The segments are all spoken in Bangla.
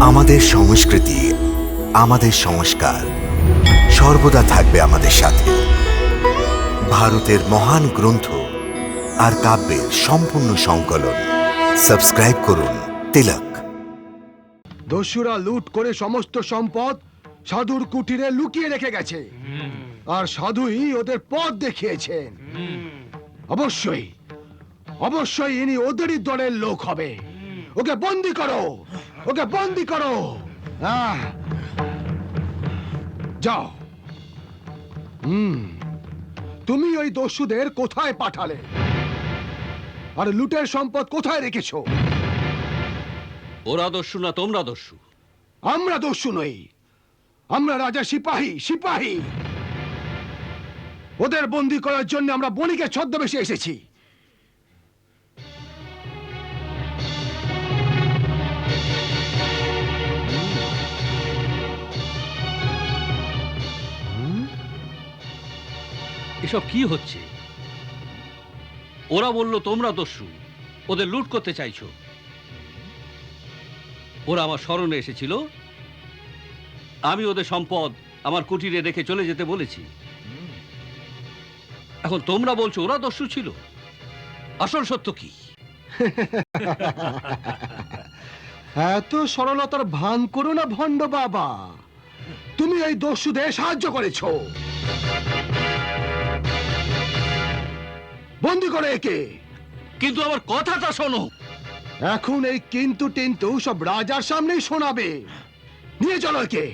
আমাদের সংস্কৃতি, আমাদের সংস্কার সর্বদা থাকবে আমাদের সাথে। ভারতের মহান গ্রন্থ আর কাব্যের সম্পূর্ণ সংকলন। সাবস্ক্রাইব করুন তিলক। দস্যুরা লুট করে সমস্ত সম্পদ সাধুর কুটিরে লুকিয়ে রেখে গেছে। আর সাধুই ওদের পথ দেখিয়েছেন। অবশ্যই অবশ্যই ইনি ওদেরই দলের লোক হবে। ওকে বন্দি করো। ওকে বন্দি করো। যাও। হুম। তুমি ওই দস্যুদের কোথায় পাঠালে? আর লুটের সম্পদ কোথায় রেখেছো? ওরা দস্যু না তোমরা দস্যু। আমরা দস্যু নই। আমরা রাজা সিপাহী সিপাহী। ওদের বন্দি করার জন্য আমরা বণিকের ছদ্মবেশে এসেছি। এসব কি হচ্ছে? ওরা বলল, তোমরা দস্যু, ওদের লুট করতে চাইছো। ওরা আমার স্মরণে এসেছিল। আমি ওদের সম্পদ আমার কুটিরে রেখে চলে যেতে বলেছি। এখন তোমরা বলছো, ওরা দস্যু ছিল? আসল সত্য কি? এত সরলতার ভান করো না ভণ্ড বাবা। তুমি এই দস্যুদের সাহায্য করেছ। বন্দি করে একে। কিন্তু আমার কথাটা শোনো। এখন এই কিন্তু টিন্তু সব রাজার সামনেই শোনাবে। নিয়ে চলো একে।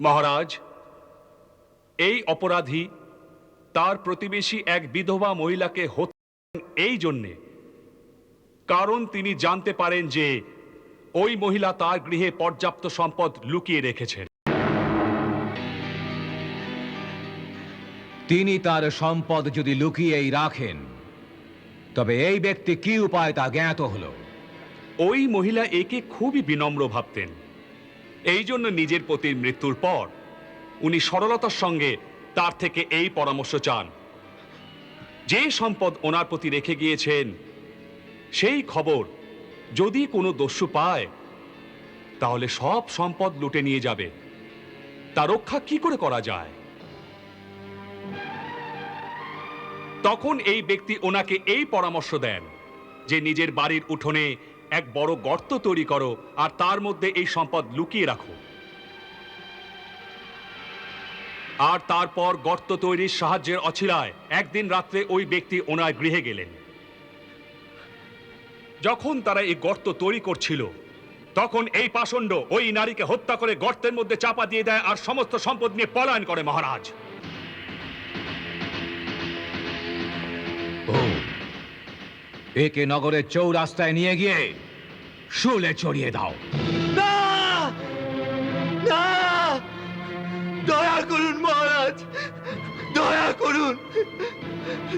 মহারাজ এই অপরাধী তার প্রতিবেশী এক বিধবা মহিলাকে হত্যা এই জন্যে। কারণ তিনি জানতে পারেন যে ওই মহিলা তার গৃহে পর্যাপ্ত সম্পদ লুকিয়ে রেখেছেন। তিনি তার সম্পদ যদি লুকিয়েই রাখেন তবে এই ব্যক্তি কি উপায় তা জ্ঞাত হল? ওই মহিলা একে খুবই বিনম্র ভাবতেন। এই জন্য নিজের পতির মৃত্যুর পর উনি সরলতার সঙ্গে তার থেকে এই পরামর্শ চান। যে সম্পদ ওনার প্রতি রেখে গিয়েছেন, সেই খবর যদি কোনো দস্যু পায়, তাহলে সব সম্পদ লুটে নিয়ে যাবে। তা রক্ষা কি করে করা যায়? তখন এই ব্যক্তি ওনাকে এই পরামর্শ দেন যে নিজের বাড়ির উঠোনে এক বড় গর্ত তৈরি করো আর তার মধ্যে এই সম্পদ লুকিয়ে রাখো। আর তারপর গর্ত তৈরির সাহায্যের অছিলায় একদিন রাত্রে ওই ব্যক্তি ওনার গৃহে গেলেন। যখন তারা এই গর্ত তৈরি করছিল, তখন এই পাষণ্ড ওই নারীকে হত্যা করে গর্তের মধ্যে চাপা দিয়ে দেয় আর সমস্ত সম্পদ নিয়ে পলায়ন করে মহারাজ। একে নগরের চৌরাস্তায় নিয়ে গিয়ে শুলে চড়িয়ে দাও। মহারাজ। দয়া করুন।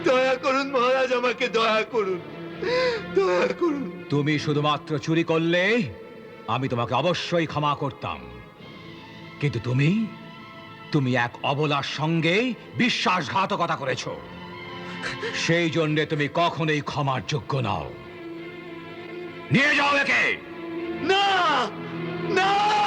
দয়া করুন মহারাজ আমাকে দয়া করুন। দয়া করুন। তুমি শুধুমাত্র চুরি করলে আমি তোমাকে অবশ্যই ক্ষমা করতাম। কিন্তু তুমি তুমি এক অবলার সঙ্গে বিশ্বাসঘাতকতা করেছ। সেই জন্যে তুমি কখনোই ক্ষমার যোগ্য নাও। নিয়ে যাও একে। না! না!